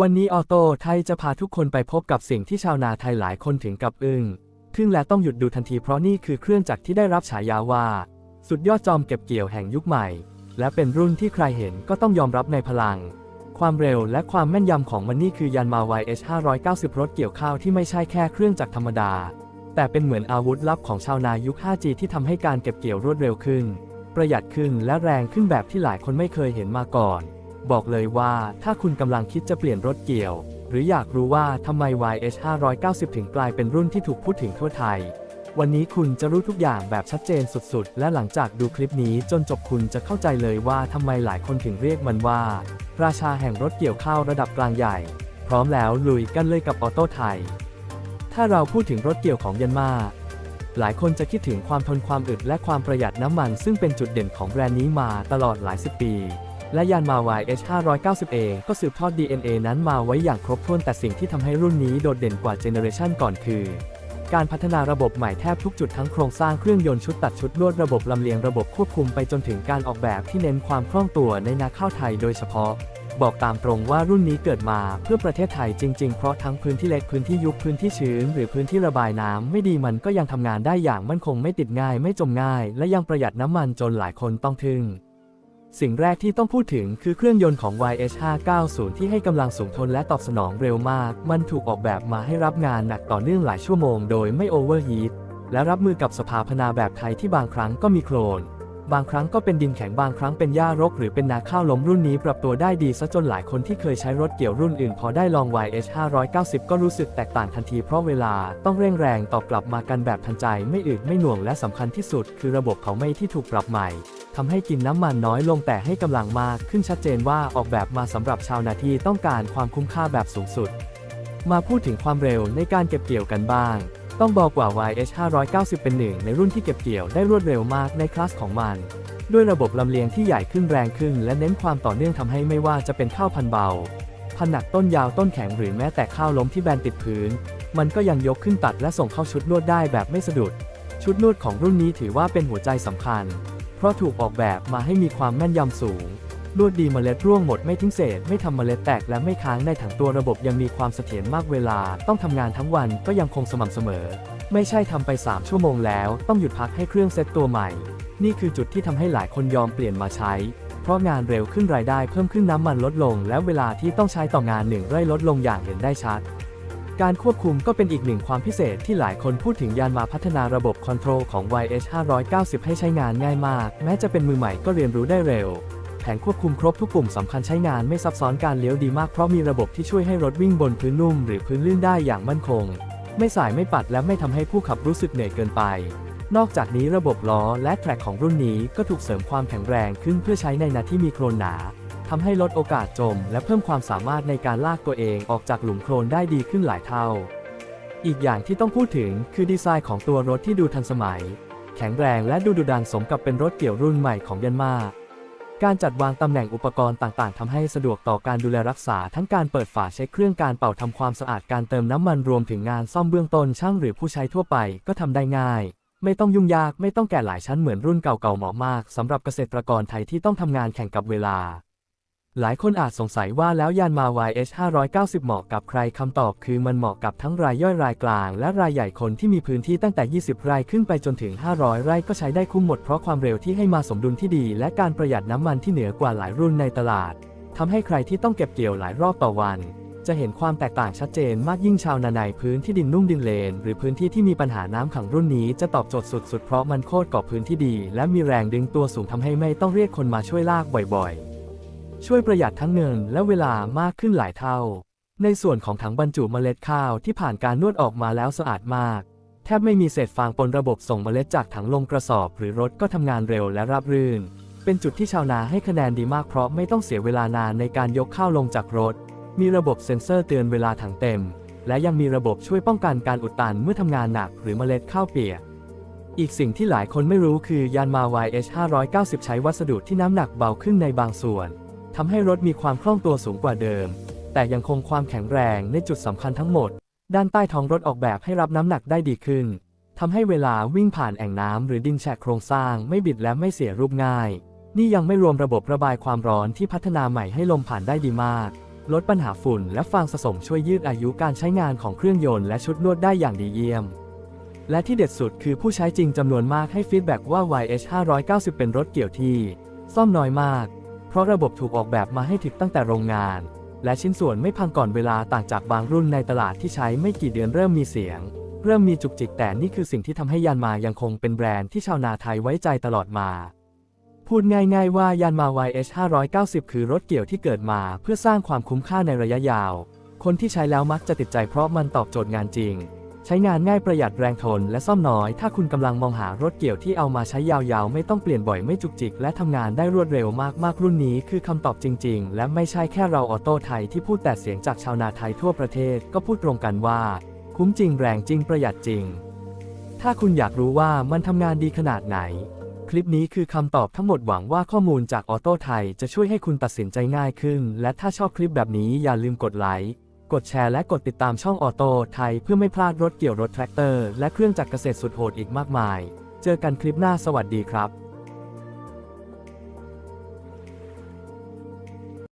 วันนี้ออโต้ไทยจะพาทุกคนไปพบกับสิ่งที่ชาวนาไทยหลายคนถึงกับอึ้งทึ่งและต้องหยุดดูทันทีเพราะนี่คือเครื่องจักรที่ได้รับฉายาว่า สุดยอดจอมเก็บเกี่ยวแห่งยุคใหม่ และเป็นรุ่นที่ใครเห็นก็ต้องยอมรับในพลัง ความเร็วและความแม่นยำของมันนี่คือยันมา YH 590 รถเกี่ยวข้าวที่ไม่ใช่แค่เครื่องจักรธรรมดา แต่เป็นเหมือนอาวุธลับของชาวนายุค 5G ที่ทำให้การเก็บเกี่ยวรวดเร็วขึ้น ประหยัดขึ้นและแรงขึ้นแบบที่หลายคนไม่เคยเห็นมาก่อน บอกเลยว่าถ้าคุณกำลังคิดจะเปลี่ยนรถเกี่ยว หรืออยากรู้ว่าทำไม YH 590 ถึงกลายเป็นรุ่นที่ถูกพูดถึงทั่วไทย วันนี้คุณจะรู้ทุกอย่างแบบชัดเจนสุดๆ และหลังจากดูคลิปนี้จนจบคุณจะเข้าใจเลยว่าทำไมหลายคนถึงเรียกมันว่า ราชาแห่งรถเกี่ยวข้าวระดับกลางใหญ่ พร้อมแล้วลุยกันเลยกับออโต้ไทย ถ้าเราพูดถึงรถเกี่ยวของยันมาหลายคนจะคิดถึงความทนความอึดและความประหยัดน้ำมัน ซึ่งเป็นจุดเด่นของแบรนด์นี้มาตลอดหลายสิบปี และยานมาว YH 590เองก็สืบทอด DNA นั้นมาไว้อย่างครบถ้วนแต่สิ่งที่ทำให้รุ่นนี้โดดเด่นกว่าเจเนอเรชันก่อนคือ การพัฒนาระบบใหม่แทบทุกจุดทั้งโครงสร้างเครื่องยนต์ชุดตัดชุดลวดระบบลำเลียงระบบควบคุมไปจนถึงการออกแบบที่เน้นความคล่องตัวในนาข้าวไทยโดยเฉพาะบอกตามตรงว่ารุ่นนี้เกิดมาเพื่อประเทศไทยจริง ๆ เพราะทั้งพื้นที่เล็กพื้นที่ยุบพื้นที่ชื้น หรือพื้นที่ระบายน้ำไม่ดีมันก็ยังทำงานได้อย่างมั่นคงไม่ติดง่ายไม่จมง่าย และยังประหยัดน้ำมันจนหลายคนต้องทึ่ง สิ่งแรกที่ต้องพูดถึงคือเครื่องยนต์ของ YH 590 ที่ให้กำลังสูงทนและตอบสนองเร็วมาก มันถูกออกแบบมาให้รับงานหนักต่อเนื่องหลายชั่วโมงโดยไม่โอเวอร์ฮีทและรับมือกับสภาพนาแบบไทยที่บางครั้งก็มีโคลน บางครั้งก็เป็นดินแข็งบางครั้งเป็นหญ้ารก หรือเป็นนาข้าวล้มรุ่นนี้ปรับตัวได้ดีซะจนหลายคนที่เคยใช้รถเกี่ยวรุ่นอื่นพอได้ลอง YH 590 ก็รู้สึกแตกต่างทันทีเพราะเวลาต้องเร่งแรงตอบกลับมากันแบบทันใจไม่อึดไม่หน่วงและสำคัญที่สุด คือระบบเขาไม่ที่ถูกปรับใหม่ ทำให้กินน้ำมันน้อยลงแต่ให้กำลังมากขึ้นชัดเจนว่าออกแบบมาสำหรับชาวนาที่ต้องการความคุ้มค่าแบบสูงสุด มาพูดถึงความเร็วในการเก็บเกี่ยวกันบ้าง ต้องบอกว่า YH 590 เป็นหนึ่งในรุ่นที่เก็บเกี่ยวได้รวดเร็วมากในคลาสของมัน ด้วยระบบลำเลียงที่ใหญ่ขึ้นแรงขึ้น และเน้นความต่อเนื่องทำให้ไม่ว่าจะเป็นข้าวพันเบาพันหนักต้นยาวต้นแข็งหรือแม้แต่ข้าวล้มที่แบนติดพื้น มันก็ยังยกขึ้นตัดและส่งเข้าชุดนวดได้แบบไม่สะดุด ชุดนวดของรุ่นนี้ถือว่าเป็นหัวใจสำคัญ เพราะถูกออกแบบมาให้มีความแม่นยำสูง ลวดดีมเมล็ดร่วงหมดไม่ทิ้งเศษ ไม่ทำมเมล็ดแตกและไม่ค้างในถังตัวระบบยังมีความเสถียรมากเวลา ต้องทำงานทั้งวันก็ยังคงสม่ำเสมอ ไม่ใช่ทำไป 3 ชั่วโมงแล้ว ต้องหยุดพักให้เครื่องเซตตัวใหม่ นี่คือจุดที่ทำให้หลายคนยอมเปลี่ยนมาใช้ เพราะงานเร็วขึ้นรายได้เพิ่มขึ้นน้ำมันลดลง และเวลาที่ต้องใช้ต่องานหนึ่งไร่ลดลงอย่างเห็นได้ชัด การควบคุมก็เป็นอีกหนึ่งความพิเศษที่หลายคนพูดถึงยานมาพัฒนาระบบคอนโทรลของ YH 590 ให้ใช้งานง่ายมาก แม้จะเป็นมือใหม่ก็เรียนรู้ได้เร็ว แผงควบคุมครบทุกปุ่มสำคัญใช้งานไม่ซับซ้อนการเลี้ยวดีมากเพราะมีระบบที่ช่วยให้รถวิ่งบนพื้นนุ่มหรือพื้นลื่นได้อย่างมั่นคง ไม่สายไม่ปัดและไม่ทำให้ผู้ขับรู้สึกเหนื่อยเกินไป นอกจากนี้ระบบล้อและแทร็กของรุ่นนี้ก็ถูกเสริมความแข็งแรงขึ้นเพื่อใช้ในนาที่มีโคลนหนา ทำให้ลดโอกาสจม และเพิ่มความสามารถในการลากตัวเองออกจากหลุมโคลนได้ดีขึ้นหลายเท่า อีกอย่างที่ต้องพูดถึงคือดีไซน์ของตัวรถที่ดูทันสมัย แข็งแรงและดูดุดันสมกับเป็นรถเกี่ยวรุ่นใหม่ของเยนมาการจัดวางตำแหน่งอุปกรณ์ต่างๆทำให้สะดวกต่อการดูแลรักษาทั้งการเปิดฝาเช็คเครื่องการเป่าทำความสะอาดการเติมน้ำมันรวมถึงงานซ่อมเบื้องต้นช่างหรือผู้ใช้ทั่วไปก็ทำได้ง่าย ไม่ต้องยุ่งยากไม่ต้องแก่หลายชั้นเหมือนรุ่นเก่าๆเหมาะมากสำหรับเกษตรกรไทยที่ต้องทำงานแข่งกับเวลา หลายคนอาจสงสัยว่าแล้วยานมา YH 590 เหมาะกับใครคำตอบคือมันเหมาะกับทั้งรายย่อยรายกลาง และรายใหญ่คนที่มีพื้นที่ตั้งแต่ 20 ไร่ขึ้นไปจนถึง 500 ไร่ก็ใช้ได้คุ้มหมดเพราะความเร็วที่ให้มาสมดุลที่ดี และการประหยัดน้ำมันที่เหนือกว่าหลายรุ่นในตลาดทำให้ใครที่ต้องเก็บเกี่ยวหลายรอบต่อวัน จะเห็นความแตกต่างชัดเจนมากยิ่งชาวนาในพื้นที่ดินนุ่มดินเลน หรือพื้นที่ที่มีปัญหาน้ำขังรุ่นนี้จะตอบโจทย์สุดๆเพราะมันโคตรกอบพื้นที่ดี และมีแรงดึงตัวสูงทำให้ไม่ต้องเรียกคนมาช่วยลากบ่อยๆ ช่วยประหยัดทั้งเงินและเวลามากขึ้นหลายเท่า ในส่วนของถังบรรจุเมล็ดข้าวที่ผ่านการนวดออกมาแล้วสะอาดมาก แทบไม่มีเศษฟางปนระบบส่งเมล็ดจากถังลงกระสอบ หรือรถก็ทำงานเร็วและราบรื่น เป็นจุดที่ชาวนาให้คะแนนดีมากเพราะไม่ต้องเสียเวลานานในการยกข้าวลงจากรถ มีระบบเซ็นเซอร์เตือนเวลาถังเต็ม และยังมีระบบช่วยป้องกันการอุดตันเมื่อทำงานหนักหรือเมล็ดข้าวเปียกอีกสิ่งที่หลายคนไม่รู้คือยานมา YH 590 ใช้วัสดุที่น้ำหนักเบาขึ้นในบางส่วน ทำให้รถมีความคล่องตัวสูงกว่าเดิม แต่ยังคงความแข็งแรงในจุดสำคัญทั้งหมด ด้านใต้ท้องรถออกแบบให้รับน้ำหนักได้ดีขึ้นทำให้เวลาวิ่งผ่านแอ่งน้ำหรือดินแฉกโครงสร้างไม่บิดและไม่เสียรูปง่าย นี่ยังไม่รวมระบบระบายความร้อนที่พัฒนาใหม่ให้ลมผ่านได้ดีมาก ลดปัญหาฝุ่นและฟางสะสมช่วยยืดอายุการใช้งานของเครื่องยนต์และชุดนวดได้อย่างดีเยี่ยมและที่เด็ดสุดคือผู้ใช้จริงจำนวนมากให้ฟีดแบ็กว่า YH 590 เป็นรถเกี่ยวที่ ซ่อมน้อยมาก เพราะระบบถูกออกแบบมาให้ถึกตั้งแต่โรงงาน และชิ้นส่วนไม่พังก่อนเวลาต่างจากบางรุ่นในตลาดที่ใช้ไม่กี่เดือนเริ่มมีเสียง เริ่มมีจุกจิกแต่นี่คือสิ่งที่ทำให้ยานมายังคงเป็นแบรนด์ที่ชาวนาไทยไว้ใจตลอดมา พูดง่ายๆว่ายานมา YH 590 คือรถเกี่ยวที่เกิดมาเพื่อสร้างความคุ้มค่าในระยะยาว คนที่ใช้แล้วมักจะติดใจเพราะมันตอบโจทย์งานจริง ช้งานง่ายประหยัดแรงทนและซ่อมน้อย ถ้าคุณกำลังมองหารถเกี่ยวที่เอามาใช้ยาวๆ ไม่ต้องเปลี่ยนบ่อยไม่จุกจิก และทำงานได้รวดเร็วมากๆ รุ่นนี้คือคำตอบจริง ๆ และไม่ใช่แค่เราออโต้ไทยที่พูดแต่เสียงจากชาวนาไทยทั่วประเทศก็พูดตรงกันว่า คุ้มจริงแรงจริงประหยัดจริง ถ้าคุณอยากรู้ว่ามันทำงานดีขนาดไหน คลิปนี้คือคำตอบทั้งหมดหวังว่าข้อมูลจากออโต้ไทยจะช่วยให้คุณตัดสินใจง่ายขึ้น และถ้าชอบคลิปแบบนี้อย่าลืมกดไลค์ กดแชร์และกดติดตามช่องออโต้ไทยเพื่อไม่พลาดรถเกี่ยวรถแทรกเตอร์และเครื่องจักรเกษตรสุดโหดอีกมากมาย เจอกันคลิปหน้าสวัสดีครับ